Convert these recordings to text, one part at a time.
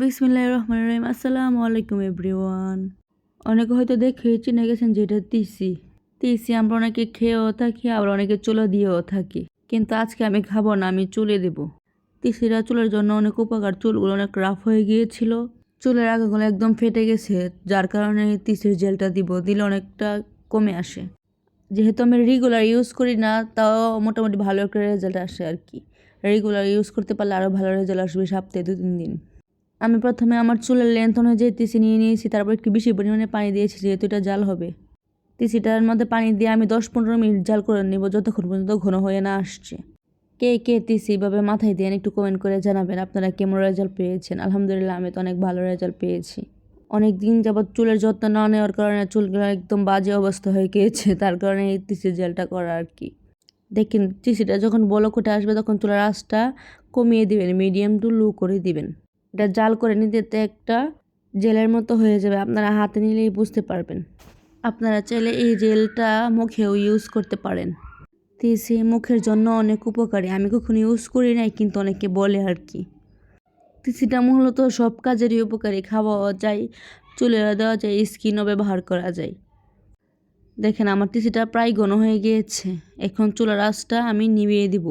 বিসমিল্লাহ রহমান রহিম। আসসালামু আলাইকুম, এভরিওয়ান। অনেকে হয়তো দেখে চিনে গেছেন যে এটা তিসি। তিসি আমরা অনেকে খেয়েও থাকি, আবার অনেকে চুলো দিয়েও থাকি। কিন্তু আজকে আমি খাব না, আমি চুলে দেব। তিসিরা চুলের জন্য অনেক উপকার। চুলগুলো অনেক রাফ হয়ে গিয়েছিল। চুলের আগাগুলো একদম ফেটে গেছে, যার কারণে তিসির জেলটা দিব, দিলে অনেকটা কমে আসে। যেহেতু আমি রেগুলার ইউজ করি না, তাও মোটামুটি ভালো একটা রেজাল্ট আসে আর কি। রেগুলার ইউজ করতে পারলে আরও ভালো রেজাল্ট আসবে সপ্তাহে দু তিন দিন। আমি প্রথমে আমার চুলের লেন্থ অনুযায়ী তিসি নিয়ে নিয়েছি, তারপর একটু বেশি পরিমাণে পানি দিয়েছি, যেহেতু এটা জাল হবে। তিসিটার মধ্যে পানি দিয়ে আমি দশ পনেরো মিনিট জাল করে নেব, যতক্ষণ পর্যন্ত ঘন হয়ে না আসছে। কে কে তিসি এভাবে মাথায় দিয়ে একটু কমেন্ট করে জানাবেন, আপনারা কেমন রেজাল্ট পেয়েছেন? আলহামদুলিল্লাহ, আমি তো অনেক ভালো রেজাল্ট পেয়েছি। অনেক দিন যাবৎ চুলের যত্ন না নেওয়ার কারণে চুলগুলো একদম বাজে অবস্থা হয়ে গিয়েছে, তার কারণে এই তিসির জেলটা করা আর কি। দেখেন, তিসিটা যখন বলো কোটে আসবে, তখন চুলের আঁচটা কমিয়ে দিবেন মিডিয়াম টু লো করে দিবেন। এটা জাল করে নিতে একটা জেলের মতো হয়ে যাবে। আপনারা হাতে নিলেই বুঝতে পারবেন। আপনারা চাইলে এই জেলটা মুখেও ইউজ করতে পারেন। তিসি, মুখের জন্য অনেক উপকারী। আমি কখনো ইউজ করি নাই, কিন্তু অনেকে বলে আর কি। তিসিটা মূলত সব কাজেরই উপকারী। খাওয়া যায়, চুলে দেওয়া যায়, স্কিনও ব্যবহার করা যায়। দেখেন, আমার তিসিটা প্রায় ঘন হয়ে গিয়েছে। এখন চুলার আঁচটা আমি নিভিয়ে দিব।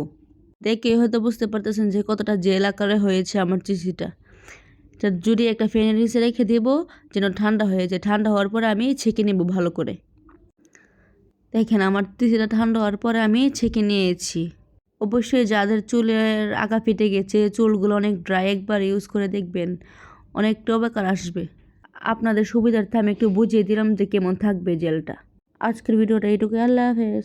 দেখে হয়তো বুঝতে পারতেছেন যে কতটা জেল আকারে হয়েছে আমার তিসিটা। জুড়ে একটা ফ্যানের নিচে রেখে দেব, যেন ঠান্ডা হয়ে যায়। ঠান্ডা হওয়ার পরে আমি ছেঁকে নেব ভালো করে। দেখেন, আমার তিসিটা ঠান্ডা হওয়ার পরে আমি ছেঁকে নিয়েছি। অবশ্যই যাদের চুলের আগা ফেটে গেছে, চুলগুলো অনেক ড্রাই একবার ইউজ করে দেখবেন, অনেকটা বেকার আসবে। আপনাদের সুবিধার্থে আমি একটু বুঝিয়ে দিলাম যে কেমন থাকবে জেলটা আজকের ভিডিওটা এইটুকু আল্লাহ হাফেজ।